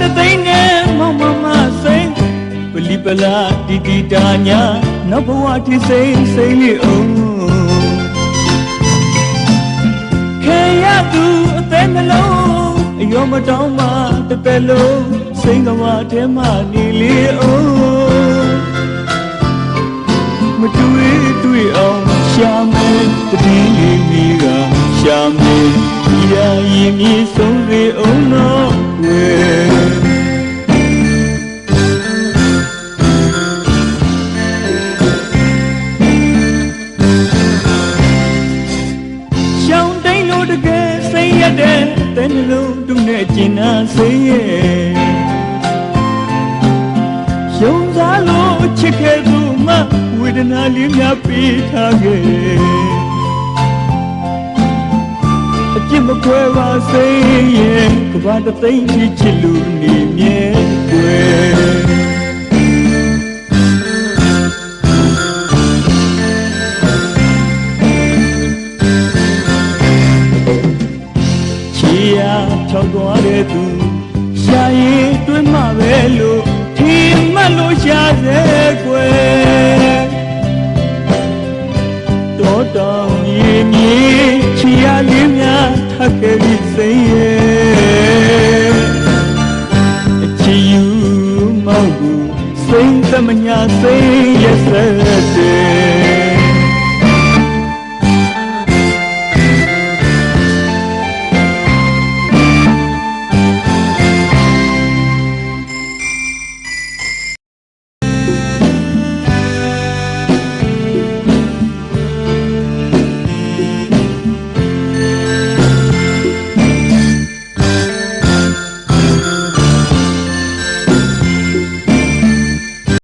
တသိန်းနဲ့မောင်မမစိန်ပလီပလာတီတီတာညာနောက်ဘဝထိစိန်စိန်လေးအောင်ခေရသူအသက်နှလုံးအယောမတောင်းမှတပယ်လုံးစိန်ကမာထဲမှနေလေအောင်မတွေ့တွေ့အောင်ရှာမယ်တည်နေမိကရှာမယ်ရာရင်မြေဆုံး ကယ်စိတ်ရတဲ့တဲ့နှလုံးတုနဲ့ကျင်နာစိတ်ရဲ့ယုံစားလို့ချစ်ခဲ့သူမှဝေဒနာလေးများပေးထားခဲ့အပြစ်မခွဲပါစိတ်ရဲ့ကဘာတသိမ့်ချစ်ချစ်လို့နေမြဲွယ် ချီယာချောက်သွားတဲ့သူရှာရင်တွင်းမှပဲလို့ထင်မှတ်လို့ရှာစေကွယ်တော်တောင်ရင်မြေချီယာလေးများထပ်ခဲ့ပြီးစိတ်ရဲ့အချီယူမောက်ဘူးစိတ်သမညာစိတ်ရဲ့ဆက်